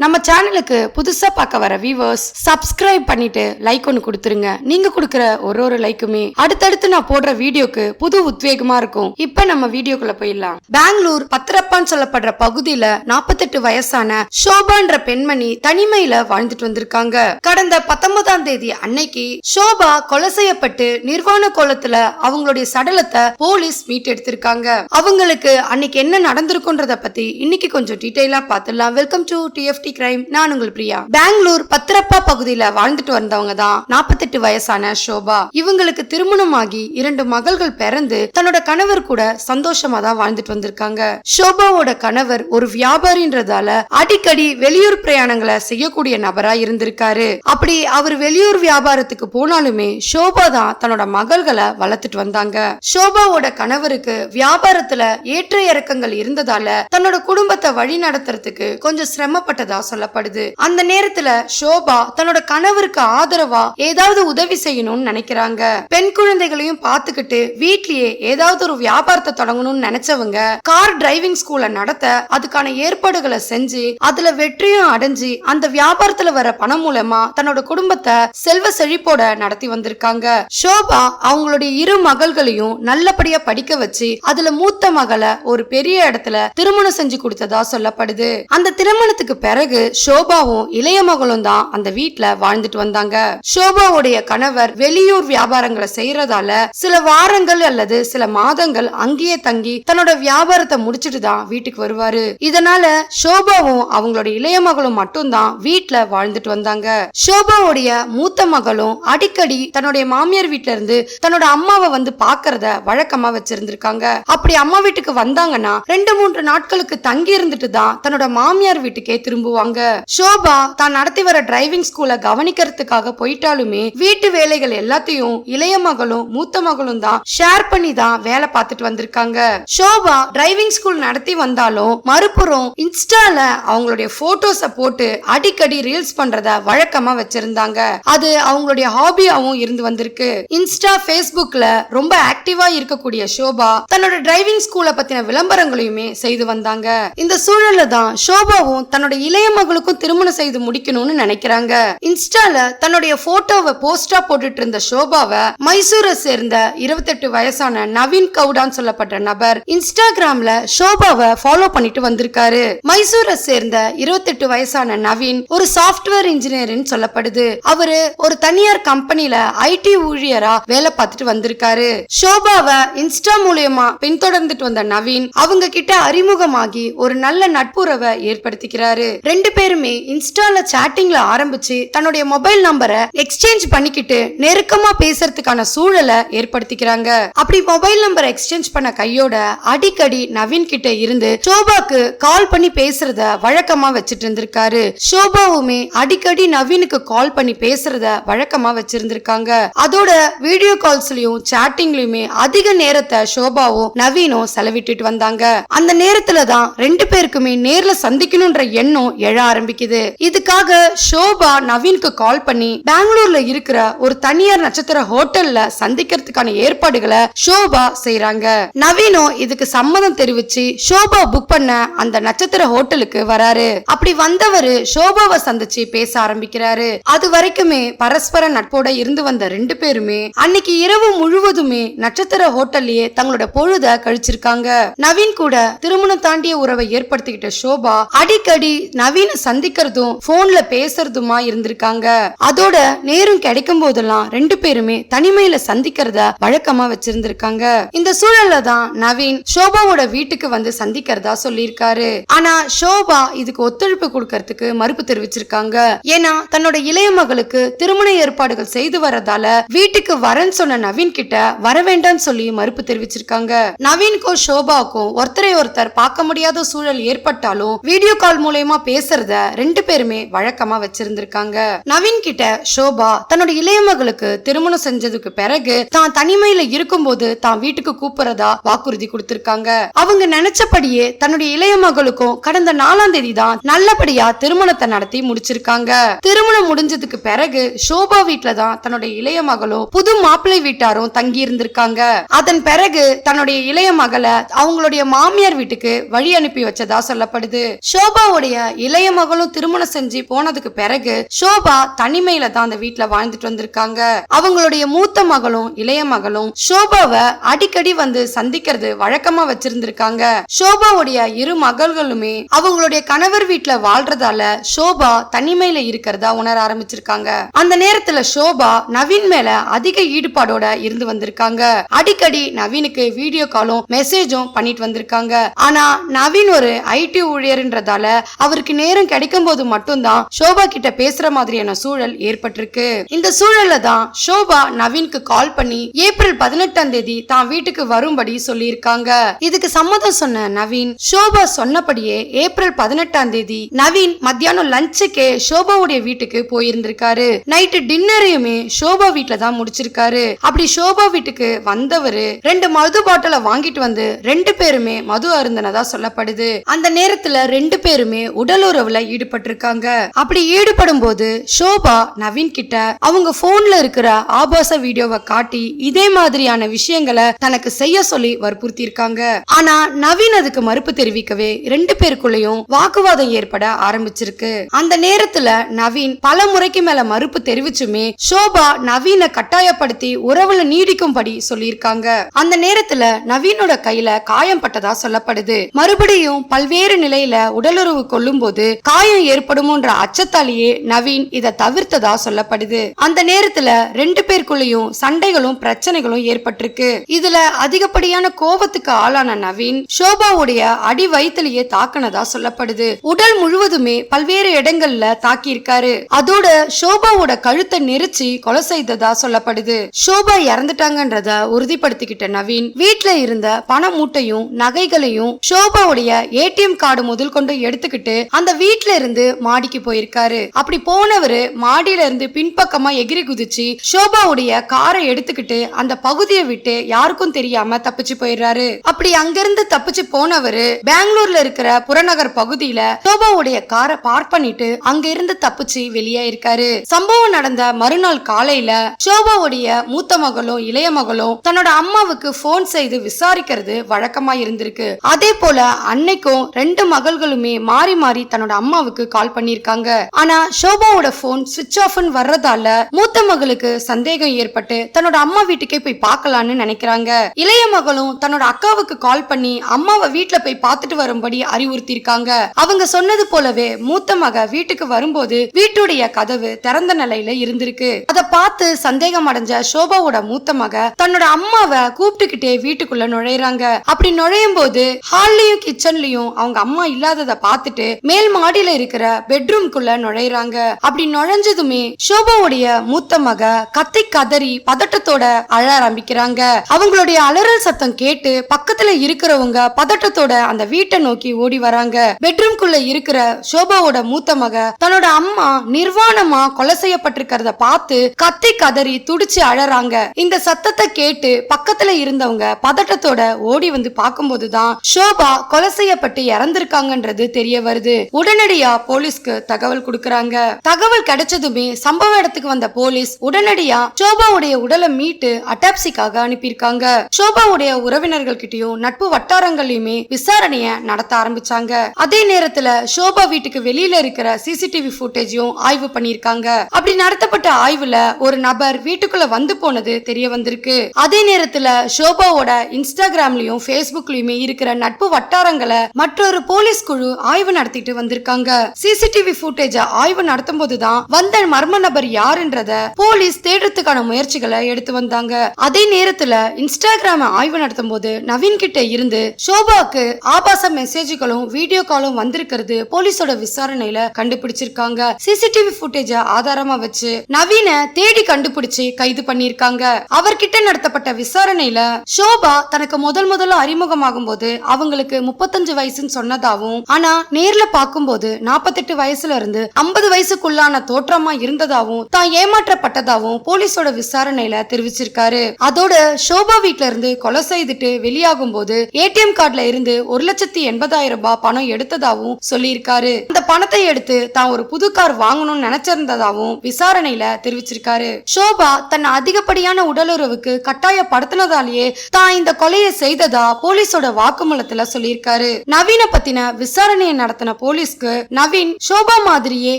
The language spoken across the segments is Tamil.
நம்ம சேனலுக்கு புதுசா பார்க்க வர வியூவர்ஸ் சப்ஸ்கிரைப் பண்ணிட்டு லைக் ஒன்று கொடுத்துருங்க. நீங்க கொடுக்குற ஒரு ஒரு லைக்குமே அடுத்தடுத்து நான் போடுற வீடியோக்கு புது உத்வேகமா இருக்கும். இப்ப நம்ம வீடியோக்குள்ள போயிடலாம். பெங்களூர் பத்திரப்பான்னு சொல்லப்படுற பகுதியில நாற்பத்தெட்டு வயசான ஷோபான்ற பெண்மணி தனிமையில வாழ்ந்துட்டு வந்திருக்காங்க. கடந்த பத்தொன்பதாம் தேதி அன்னைக்கு ஷோபா கொலை செய்யப்பட்டு நிர்வாண கோலத்துல அவங்களுடைய சடலத்தை போலீஸ் மீட்டெடுத்திருக்காங்க அவங்களுக்கு அன்னைக்கு என்ன நடந்திருக்குன்றத பத்தி இன்னைக்கு கொஞ்சம் டீட்டெயிலா பார்த்துடலாம். வெல்கம் டு சேஃப்டி கிரைம் நான் உங்கள் பிரியா. பெங்களூர் பத்திரப்பா பகுதியில வாழ்ந்துட்டு வந்தவங்க தான் நாற்பத்தெட்டு வயசான ஷோபா. இவங்களுக்கு திருமணமாகி இரண்டு மகள்கள் பிறந்து தன்னோட கணவர் கூட சந்தோஷமா தான் வாழ்ந்துட்டு வந்திருக்காங்க. ஷோபாவோட கணவர் ஒரு வியாபாரின்றதால அடிக்கடி வெளியூர் பிரயாணங்களை செய்யக்கூடிய நபரா இருந்திருக்காரு. அப்படி அவர் வெளியூர் வியாபாரத்துக்கு போனாலுமே ஷோபா தான் தன்னோட மகள்களை வளர்த்துட்டு வந்தாங்க. ஷோபாவோட கணவருக்கு வியாபாரத்துல ஏற்ற இறக்கங்கள் இருந்ததால தன்னோட குடும்பத்தை வழி நடத்துறதுக்கு கொஞ்சம் சிரமப்பட்டதா சொல்லப்படுது. அந்த நேரத்துல ஷோபா தன்னோட கணவருக்கு ஆதரவா ஏதாவது உதவி செய்யணும்னு நினைக்கிறாங்க. பெண் குழந்தைகளையும் பார்த்துக்கிட்டு வீட்லயே ஏதாவது ஒரு வியாபாரத்தை தொடங்கணும்னு நினைச்சவங்க கார் டிரைவிங் ஸ்கூல நடத்த அதுக்கான ஏற்பாடுகளை செஞ்சு அதுல வெற்றியும் அடைஞ்சு அந்த வியாபாரத்துல வர பணம் மூலமா தன்னோட குடும்பத்தை செல்வ செழிப்போட நடத்தி வந்திருக்காங்க. ஷோபா அவங்களுடைய இரு மகள்களையும் நல்லபடியா படிக்க வச்சு அதுல மூத்த மகளை ஒரு பெரிய இடத்துல திருமணம் செஞ்சு கொடுத்ததா சொல்லப்படுது. அந்த திருமணத்துக்கு பிறகு பிறகு ஷோபாவும் இளைய மகளும் தான் அந்த வீட்டுல வாழ்ந்துட்டு வந்தாங்க. ஷோபாவுடைய கணவர் வெளியூர் வியாபாரங்களை செய்யறதால சில வாரங்கள் அல்லது சில மாதங்கள் அங்கேயே தங்கி தன்னோட வியாபாரத்தை முடிச்சிட்டு தான் வீட்டுக்கு வருவாரு. இதனால ஷோபாவும் அவங்களோட இளைய மகளும் மட்டும்தான் வீட்டுல வாழ்ந்துட்டு வந்தாங்க. ஷோபாவுடைய மூத்த மகளும் அடிக்கடி தன்னுடைய மாமியார் வீட்டுல இருந்து தன்னோட அம்மாவை வந்து பாக்குறத வழக்கமா வச்சிருந்திருக்காங்க. அப்படி அம்மா வீட்டுக்கு வந்தாங்கன்னா ரெண்டு மூன்று நாட்களுக்கு தங்கி இருந்துட்டு தான் தன்னோட மாமியார் வீட்டுக்கே திரும்ப போவாங்க ஷோபா தான் நடத்தி வர டிரைவிங் ஸ்கூல கவனிக்கிறதுக்காக போயிட்டாலுமே வீட்டு வேலைகள் எல்லாத்தையும் இளைய மகளும் மூத்த மகளும் தான் ஷேர் பண்ணி தான் வேலை பார்த்துட்டு வந்திருக்காங்க. ஷோபா டிரைவிங் ஸ்கூல் நடத்தி வந்தாலும் மறுபுறம் இன்ஸ்டால அவங்களுடைய போட்டோஸ போட்டு அடிக்கடி ரீல்ஸ் பண்றத வழக்கமா வச்சிருந்தாங்க. அது அவங்களுடைய ஹாபியாவும் இருந்து வந்திருக்கு. இன்ஸ்டா ஃபேஸ்புக்ல ரொம்ப ஆக்டிவா இருக்கக்கூடிய ஷோபா தன்னோட டிரைவிங் ஸ்கூல பத்தின விளம்பரங்களையுமே செய்து வந்தாங்க. இந்த சூழல்ல தான் ஷோபாவும் தன்னோட இளைய மகளுக்கும் திருமணம் செய்து முடிக்கணும்னு நினைக்கிறாங்க. இன்ஸ்டால தன்னுடைய போட்டோவை போஸ்டா போட்டுட்டு இருந்த ஷோபாவை மைசூரை சேர்ந்த இருபத்தெட்டு வயசான நவீன் கவுடான்னு சொல்லப்பட்ட நபர் இன்ஸ்டாகிராம்ல ஷோபாவை ஃபாலோ பண்ணிட்டு வந்திருக்காரு. மைசூரை சேர்ந்த இருபத்தெட்டு வயசான நவீன் ஒரு சாஃப்ட்வேர் இன்ஜினியர்னு சொல்லப்படுது. அவரு ஒரு தனியார் கம்பெனில ஐடி ஊழியரா வேலை பார்த்துட்டு வந்திருக்காரு. ஷோபாவை இன்ஸ்டா மூலியமா பின்தொடர்ந்துட்டு வந்த நவீன் அவங்க கிட்ட அறிமுகமாகி ஒரு நல்ல நட்புறவை ஏற்படுத்திக்கிறாரு. ரெண்டு பேருமே இன்ஸ்டால சாட்டிங்ல ஆரம்பிச்சு தன்னுடைய மொபைல் நம்பரை எக்ஸ்சேஞ்ச் பண்ணிக்கிட்டு நெருக்கமா பேசுறதுக்கான சூழலை ஏற்படுத்திக்கிறாங்க. அப்படி மொபைல் நம்பரை எக்ஸ்சேஞ்ச் பண்ண கையோட அடிக்கடி நவீன் கிட்ட இருந்து ஷோபாக்கு கால் பண்ணி பேசுறத வழக்கமா வச்சிட்டு இருந்திருக்காரு. ஷோபாவுமே அடிக்கடி நவீனுக்கு கால் பண்ணி பேசுறத வழக்கமா வச்சிருந்திருக்காங்க. அதோட வீடியோ கால்ஸ்லயும் சாட்டிங்லயுமே அதிக நேரத்தை ஷோபாவும் நவீனும் செலவிட்டுட்டு வந்தாங்க. அந்த நேரத்துல தான் ரெண்டு பேருக்குமே நேர்ல சந்திக்கணும்ன்ற எண்ணம் எழ ஆரம்பிக்குது. இதுக்காக ஷோபா நவீனுக்கு கால் பண்ணி பெங்களூர்ல இருக்கிற ஒரு தனியார் நட்சத்திர ஹோட்டல்ல சந்திக்கிறதுக்கான ஏற்பாடுகளை ஷோபா செய்யறாங்க நவீனும் இதுக்கு சம்மதம் தெரிவிச்சு ஷோபா புக் பண்ண அந்த நட்சத்திர ஹோட்டலுக்கு வராரு. அப்படி வந்தவரு ஷோபாவை சந்திச்சு பேச ஆரம்பிக்கிறாரு. அது வரைக்குமே பரஸ்பர நட்போட இருந்து வந்த ரெண்டு பேருமே அன்னைக்கு இரவு முழுவதுமே நட்சத்திர ஹோட்டல்லயே தங்களோட பொழுத கழிச்சிருக்காங்க. நவீன் கூட திருமணம் தாண்டிய உறவை ஏற்படுத்திக்கிட்ட ஷோபா அடிக்கடி நவீன் சந்திக்கிறதும் போன்ல பேசுறதுமா இருந்திருக்காங்க. அதோட நேரம் கிடைக்கும் போதெல்லாம் ரெண்டு பேருமே தனிமையில சந்திக்கிறத வழக்கமா வச்சிருந்திருக்காங்க. இந்த சூழல்ல தான் நவீன் ஷோபாவோட வீட்டுக்கு வந்து சந்திக்கிறதா சொல்லியிருக்காரு. ஆனா ஷோபா இதுக்கு ஒத்துழைப்பு கொடுக்கறதுக்கு மறுப்பு தெரிவிச்சிருக்காங்க. ஏன்னா தன்னோட இளைய மகளுக்கு திருமண ஏற்பாடுகள் செய்து வரதால வீட்டுக்கு வரேன்னு சொன்ன நவீன் கிட்ட வர வேண்டாம்னு சொல்லி மறுப்பு தெரிவிச்சிருக்காங்க. நவீனுக்கும் ஷோபாவுக்கும் ஒருத்தரை ஒருத்தர் பார்க்க முடியாத சூழல் ஏற்பட்டாலும் வீடியோ கால் மூலயமா பேசுறத ரெண்டு பேருமே வழக்கமா வச்சிருந்திருக்காங்க. நவீன் கிட்ட ஷோபா தன்னோட இளைய மகளுக்கு திருமணம் செஞ்சதுக்கு பிறகு தான் தனிமையில இருக்கும்போது தான் வீட்டுக்கு கூப்பிடுறதா வாக்குறுதி கொடுத்திருக்காங்க. அவங்க நினைச்சபடியே தன்னுடைய இளைய மகளுக்கும் கடந்த நாலாம் தேதி தான் நல்லபடியா திருமணத்தை நடத்தி முடிச்சிருக்காங்க. திருமணம் முடிஞ்சதுக்கு பிறகு ஷோபா வீட்டுல தான் தன்னுடைய இளைய மகளும் புது மாப்பிள்ளை வீட்டாரும் தங்கி இருந்திருக்காங்க. அதன் பிறகு தன்னுடைய இளைய மகளை அவங்களுடைய மாமியார் வீட்டுக்கு வழி அனுப்பி வச்சதா சொல்லப்படுது. ஷோபாவுடைய இளைய மகளும் திருமணம் செஞ்சு போனதுக்கு பிறகு சோபா தனிமையில தான் அந்த வீட்டுல வாழ்ந்துட்டு வந்திருக்காங்க. அவங்களுடைய மூத்த மகளும் இளைய மகளும் சோபாவை அடிக்கடி வந்து சந்திக்கிறது வழக்கமா வச்சிருந்திருக்காங்க. சோபாவுடைய இரு மகள்களுமே அவங்களுடைய கணவர் வீட்டுல வாழ்றதால சோபா தனிமையில இருக்கிறதா உணர ஆரம்பிச்சிருக்காங்க. அந்த நேரத்துல சோபா நவீன் மேல அதிக ஈடுபாடோட இருந்து வந்திருக்காங்க. அடிக்கடி நவீனுக்கு வீடியோ காலும் மெசேஜும் பண்ணிட்டு வந்திருக்காங்க. ஆனா நவீன் ஒரு ஐடி ஊழியர்ன்றதால அவருக்கு நேரம் கிடைக்கும் போது மட்டும்தான் ஷோபா கிட்ட பேசுற மாதிரியான சூழல் ஏற்பட்டிருக்கு. இந்த சூழல்ல தான் ஷோபா நவீனுக்கு கால் பண்ணி ஏப்ரல் பதினெட்டாம் தேதி தான் வீட்டுக்கு வரும்படி சொல்லியிருக்காங்க. இதுக்கு சம்மதம் சொன்ன நவீன் ஷோபா சொன்னபடியே ஏப்ரல் பதினெட்டாம் தேதி நவீன் மத்தியானம் லஞ்சுக்கே ஷோபாவுடைய வீட்டுக்கு போயிருந்திருக்காரு. நைட்டு டின்னரையுமே ஷோபா வீட்டுல தான் முடிச்சிருக்காரு. அப்படி ஷோபா வீட்டுக்கு வந்தவரு ரெண்டு மது பாட்டில வாங்கிட்டு வந்து ரெண்டு பேருமே மது அருந்தினதா சொல்லப்படுது. அந்த நேரத்துல ரெண்டு பேருமே உடல் உறவுல ஈடுபட்டிருக்காங்க. அப்படி ஈடுபடும் போது சோபா நவீன் கிட்ட அவங்க போன்ல இருக்கிற ஆபாச வீடியோவை காட்டி இதே மாதிரியான விஷயங்களை தனக்கு செய்ய சொல்லி வற்புறுத்தி இருக்காங்க ஆனா நவீன் அதுக்கு மறுப்பு தெரிவிக்கவே ரெண்டு பேருக்குள்ளயும் வாக்குவாதம் ஏற்பட ஆரம்பிச்சிருக்கு. அந்த நேரத்துல நவீன் பல முறைக்கு மேல மறுப்பு தெரிவிச்சுமே சோபா நவீனை கட்டாயப்படுத்தி உறவுல நீடிக்கும்படி சொல்லியிருக்காங்க. அந்த நேரத்துல நவீனோட கையில காயம் பட்டதா சொல்லப்படுது. மறுபடியும் பல்வேறு நிலையில உடலுறவு கொள்ளும் போது போது காயம் ஏற்படுமோன்ற அச்சத்தாலேயே நவீன் இதை தவிர்த்ததா சொல்லப்படுது. அந்த நேரத்துல ரெண்டு பேருக்குள்ளயும் சண்டைகளும் பிரச்சனைகளும் ஏற்பட்டிருக்கு. இதுல அதிகப்படியான கோபத்துக்கு ஆளான நவீன் சோபாவுடைய அடி வயிற்றுலயே தாக்கினதா சொல்லப்படுது. உடல் முழுவதுமே பல்வேறு இடங்கள்ல தாக்கியிருக்காரு. அதோட சோபாவோட கழுத்தை நெரிச்சு கொலை செய்ததா சொல்லப்படுது. சோபா இறந்துட்டாங்கன்றத உறுதிப்படுத்திக்கிட்ட நவீன் வீட்டுல இருந்த பண மூட்டையும் நகைகளையும் சோபாவுடைய ஏடிஎம் கார்டு முதல் கொண்டு எடுத்துக்கிட்டு அந்த வீட்ல இருந்து மாடிக்கு போயிருக்காரு. அப்படி போனவரு மாடியில இருந்து பின்பக்கமா எகிரி குதிச்சு சோபாவுடைய காரை எடுத்துக்கிட்டு அந்த பகுதியை விட்டு யாருக்கும் தெரியாம தப்பிச்சு போயிடுறாரு. அப்படி அங்கிருந்து தப்பிச்சு போனவரு பெங்களூர்ல இருக்கிற புறநகர் பகுதியில சோபாவுடைய காரை பார்க் பண்ணிட்டு அங்க இருந்து தப்பிச்சு வெளியே இருக்காரு சம்பவம் நடந்த மறுநாள் காலையில சோபாவுடைய மூத்த மகளும் இளைய மகளும் தன்னோட அம்மாவுக்கு போன் செய்து விசாரிக்கிறது வழக்கமா இருந்திருக்கு. அதே போல அன்னைக்கும் ரெண்டு மகள்களுமே மாறி மாறி தன்னோட அம்மாவுக்கு கால் பண்ணிருக்காங்க ஆனா சோபாவோட போன் சுவிட்ச் ஆஃப் வர்றதால மூத்த மகளுக்கு சந்தேகம் ஏற்பட்டு தன்னோட அம்மா வீட்டுக்கே போய் பார்க்கலாம்னு நினைக்கிறாங்க. இளைய மகளும் தன்னோட அக்காவுக்கு கால் பண்ணி அம்மாவை வீட்டுல போய் பார்த்துட்டு வரும்படி அறிவுறுத்தி இருக்காங்க அவங்க சொன்னது போலவே மூத்த மக வீட்டுக்கு வரும்போது வீட்டுடைய கதவு திறந்த நிலையில இருந்திருக்கு. அத பார்த்து சந்தேகம் அடைஞ்ச சோபாவோட மூத்த மக தன்னோட அம்மாவை கூப்பிட்டுக்கிட்டே வீட்டுக்குள்ள நுழையிறாங்க. அப்படி நுழையும் போது ஹால்லயும் கிச்சன்லயும் அவங்க அம்மா இல்லாததை பார்த்துட்டு மேல மாடியில இருக்கிற பெட்ரூம்குள்ள நுழையறாங்க. அப்படி நுழைஞ்சதுமே சோபாவுடைய மூத்த மக கத்தை கதறி பதட்டத்தோட அழ ஆரம்பிக்கிறாங்க. அவங்களுடைய அலறல் சத்தம் கேட்டு பக்கத்துல இருக்கிறவங்க பதட்டத்தோட அந்த வீட்டை நோக்கி ஓடி வராங்க. பெட்ரூம்குள்ள இருக்கிற சோபாவோட மூத்த மக தன்னோட அம்மா நிர்வாணமா கொலை செய்யப்பட்டிருக்கிறத பார்த்து கத்தி கதறி துடிச்சு அழறாங்க. இந்த சத்தத்தை கேட்டு பக்கத்துல இருந்தவங்க பதட்டத்தோட ஓடி வந்து பார்க்கும்போதுதான் சோபா கொலை செய்யப்பட்டு இறந்திருக்காங்கன்றது தெரிய வருது. உடனடியா போலீஸ்க்கு தகவல் கொடுக்கறாங்க. தகவல் கிடைச்சதுமே சம்பவ இடத்துக்கு வந்த போலீஸ் உடனடியா சோபாவுடைய உடலை மீட்டு அட்டாப்சிக்காக அனுப்பியிருக்காங்க. சோபாவுடைய உறவினர்கள் கிட்டயும் நட்பு வட்டாரங்களையுமே விசாரணைய நடத்த ஆரம்பிச்சாங்க. அதே நேரத்துல சோபா வீட்டுக்கு வெளியில இருக்கிற சிசிடிவி ஃபுட்டேஜையும் ஆய்வு பண்ணிருக்காங்க அப்படி நடத்தப்பட்ட ஆய்வுல ஒரு நபர் வீட்டுக்குள்ள வந்து போனது தெரிய வந்திருக்கு. அதே நேரத்துல சோபாவோட இன்ஸ்டாகிராம்லயும் ஃபேஸ்புக்லயுமே இருக்கிற நட்பு வட்டாரங்களை மற்றொரு போலீஸ் குழு ஆய்வு நடத்திட்டு வந்திருக்காங்க. சிசிடிவி ஃபுட்டேஜ ஆய்வு நடத்தும் போதுதான் வந்த மர்ம நபர் யாருன்றத போலீஸ் தேடுறதுக்கான முயற்சிகளை எடுத்து வந்தாங்க. அதே நேரத்துல இன்ஸ்டாகிராம ஆய்வு நடத்தும் போது நவீன் கிட்ட இருந்து ஷோபாக்கு ஆபாச மெசேஜ்களும் வீடியோ காலும் வந்திருக்கிறது போலீஸோட விசாரணையில கண்டுபிடிச்சிருக்காங்க. சிசிடிவி ஃபுட்டேஜ ஆதாரமா வச்சு நவீன தேடி கண்டுபிடிச்சு கைது பண்ணிருக்காங்க அவர்கிட்ட நடத்தப்பட்ட விசாரணையில ஷோபா தனக்கு முதல் முதல்ல அறிமுகமாகும் போது அவங்களுக்கு முப்பத்தஞ்சு வயசுன்னு சொன்னதாகவும் ஆனா நேர்ல பார்க்கும்போது நாற்பத்தெட்டு வயசுல இருந்து ஐம்பது வயசுக்குள்ளான தோற்றமா இருந்ததாவும் தான் ஏமாற்றப்பட்டதாவும் போலீஸோட விசாரணையில தெரிவிச்சிருக்காரு. அதோட சோபா வீட்ல இருந்து கொலை செய்துட்டு வெளியாகும் போது ஏடிஎம் கார்டுல இருந்து ஒரு லட்சத்தி எண்பதாயிரம் ரூபாய் பணம் எடுத்ததாவும் சொல்லியிருக்காரு. அந்த பணத்தை எடுத்து தான் ஒரு புது கார் வாங்கணும்னு நினைச்சிருந்ததாவும் விசாரணையில தெரிவிச்சிருக்காரு. சோபா தன் அதிகப்படியான உடலுறவுக்கு கட்டாயப்படுத்தினதாலேயே தான் இந்த கொலையை செய்ததா போலீஸோட வாக்குமூலத்துல சொல்லியிருக்காரு. நவீன பத்தின விசாரணையை நடத்தின போலீஸ் போலீஸ்க்கு நவீன் சோபா மாதிரியே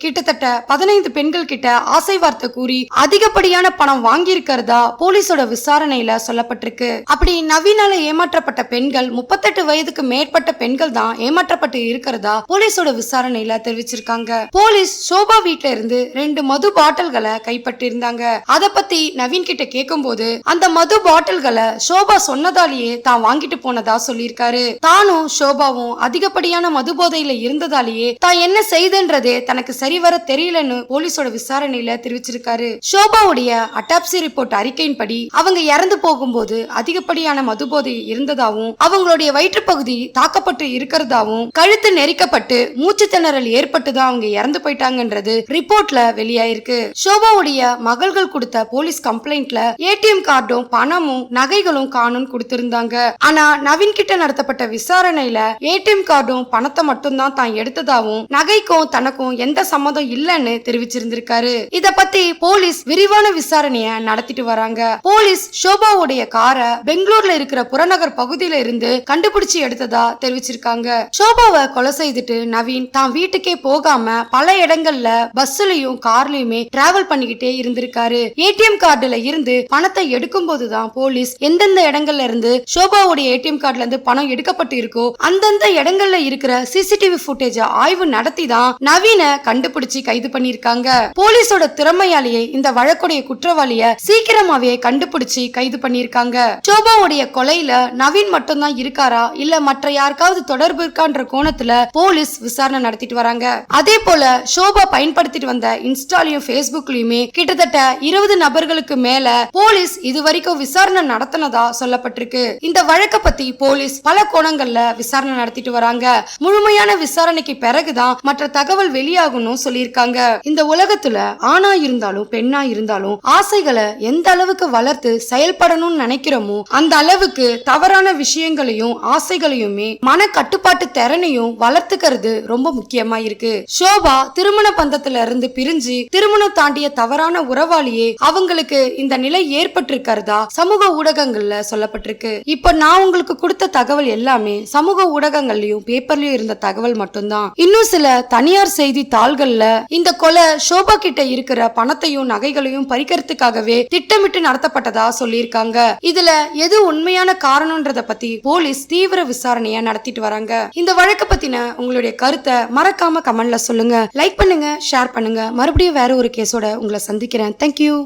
கிட்டத்தட்ட பதினைந்து பெண்கள் கிட்ட ஆசை வார்த்தை கூறி அதிகப்படியான பணம் வாங்கி இருக்கிறதா போலீஸோட விசாரணையில சொல்லப்பட்டிருக்கு. அப்படி நவீனால ஏமாற்றப்பட்ட பெண்கள் முப்பத்தெட்டு வயதுக்கு மேற்பட்ட பெண்கள் தான் ஏமாற்றப்பட்டு இருக்கிறதா போலீஸோட விசாரணையில தெரிவிச்சிருக்காங்க. போலீஸ் சோபா வீட்ல இருந்து ரெண்டு மது பாட்டில்களை கைப்பற்றிருந்தாங்க அத பத்தி நவீன் கிட்ட கேட்கும்போது அந்த மது பாட்டில்களை சோபா சொன்னதாலேயே தான் வாங்கிட்டு போனதா சொல்லியிருக்காரு. தானும் சோபாவும் அதிகப்படியான மது போதையில இருந்ததா இருந்ததாலேயே தான் என்ன செய்தன்றதே தனக்கு சரிவர தெரியலன்னு போலீஸோட விசாரணையில தெரிவிச்சிருக்காரு. ஷோபாவுடைய அட்டாப்சி ரிப்போர்ட் அறிக்கையின்படி அவங்க இறந்து போகும்போது அதிகப்படியான மதுபோதை இருந்ததாகவும் இருந்ததாவும் அவங்களுடைய வயிற்றுப்பகுதி தாக்கப்பட்டு இருக்கிறதாவும் கழுத்து நெரிக்கப்பட்டு மூச்சு திணறல் ஏற்பட்டுதான் அவங்க இறந்து போயிட்டாங்கன்றது ரிப்போர்ட்ல வெளியாயிருக்கு. ஷோபாவுடைய மகள்கள் கொடுத்த போலீஸ் கம்ப்ளைண்ட்ல ஏடிஎம் கார்டும் பணமும் நகைகளும் காணும் கொடுத்திருந்தாங்க. ஆனா நவீன் கிட்ட நடத்தப்பட்ட விசாரணையில ஏடிஎம் கார்டும் பணத்தை மட்டும் தான் தான் எடுத்ததாவும் நகைக்கும் தனக்கும் எந்த சம்மதம் இல்லைன்னு தெரிவிச்சிருந்திருக்காரு. இத பத்தி போலீஸ் விரிவான விசாரணைய நடத்திட்டு வராங்க. போலீஸ் ஷோபாவுடைய காரை பெங்களூர்ல இருக்கிற புறநகர் பகுதியில இருந்து கண்டுபிடிச்சு எடுத்ததா தெரிவிச்சிருக்காங்க. ஷோபாவை கொலை செய்துட்டு நவீன் தான் வீட்டுக்கே போகாம பல இடங்கள்ல பஸ்லயும் கார்லயுமே டிராவல் பண்ணிக்கிட்டே இருந்திருக்காரு. ஏடிஎம் கார்டுல இருந்து பணத்தை எடுக்கும் போதுதான் போலீஸ் எந்தெந்த இடங்கள்ல இருந்து ஷோபாவுடைய ஏடிஎம் கார்டுல இருந்து பணம் எடுக்கப்பட்டு இருக்கோ அந்தந்த இடங்கள்ல இருக்கிற சிசிடிவி ஃபுட்டேஜ ஆய்வு நடத்தி தான் நவீன கண்டுபிடிச்சு கைது பண்ணிருக்காங்க போலீஸோட திறமையாலேயே இந்த வழக்குடைய குற்றவாளிய சீக்கிரமாவே கண்டுபிடிச்சு கைது பண்ணிருக்காங்க சோபாவுடைய கொலையில நவீன் மட்டும்தான் இருக்காரா? இல்ல மற்ற யாருக்காவது தொடர்பு இருக்கான்ற கோணத்துல போலீஸ் விசாரணை நடத்திட்டு வராங்க. அதே போல சோபா பயன்படுத்திட்டு வந்த இன்ஸ்டாலையும் பேஸ்புக்லயுமே கிட்டத்தட்ட இருபது நபர்களுக்கு மேல போலீஸ் இதுவரைக்கும் விசாரணை நடத்தினதா சொல்லப்பட்டிருக்கு. இந்த வழக்கை பத்தி போலீஸ் பல கோணங்கள்ல விசாரணை நடத்திட்டு வராங்க. முழுமையான விசாரணைக்கு பிறகுதான் மற்ற தகவல் வெளியாகணும் சொல்லியிருக்காங்க. இந்த உலகத்துல ஆணா இருந்தாலும் பெண்ணா இருந்தாலும் ஆசைகளை எந்த அளவுக்கு வளர்த்து செயல்படணும்னு நினைக்கிறோமோ அந்த அளவுக்கு தவறான விஷயங்களையும் ஆசைகளையுமே மன கட்டுப்பாட்டு திறனையும் வளர்த்துக்கிறது ரொம்ப முக்கியமா இருக்கு. ஷோபா திருமண பந்தத்துல இருந்து பிரிஞ்சு திருமணம் தாண்டிய தவறான உறவாளியே அவங்களுக்கு இந்த நிலை ஏற்பட்டிருக்கிறதா சமூக ஊடகங்கள்ல சொல்லப்பட்டிருக்கு. இப்ப நான் உங்களுக்கு கொடுத்த தகவல் எல்லாமே சமூக ஊடகங்கள்லயும் பேப்பர்லயும் இருந்த தகவல் மட்டும்தான். இன்னும் சில தனியார் செய்தி தாள்கள்ல இந்த கொலை ஷோபா கிட்ட இருக்கிற பணத்தையும் நகைகளையும் பறிக்கிறதுக்காகவே திட்டமிட்டு நடத்தப்பட்டதா சொல்லியிருக்காங்க. இதுல எது உண்மையான காரணம்ன்றத பத்தி போலீஸ் தீவிர விசாரணைய நடத்திட்டு வராங்க. இந்த வழக்க பத்தின உங்களுடைய கருத்தை மறக்காம கமெண்ட்ல சொல்லுங்க. லைக் பண்ணுங்க ஷேர் பண்ணுங்க. மறுபடியும் வேற ஒரு கேஸோட உங்களை சந்திக்கிறேன். தேங்க்யூ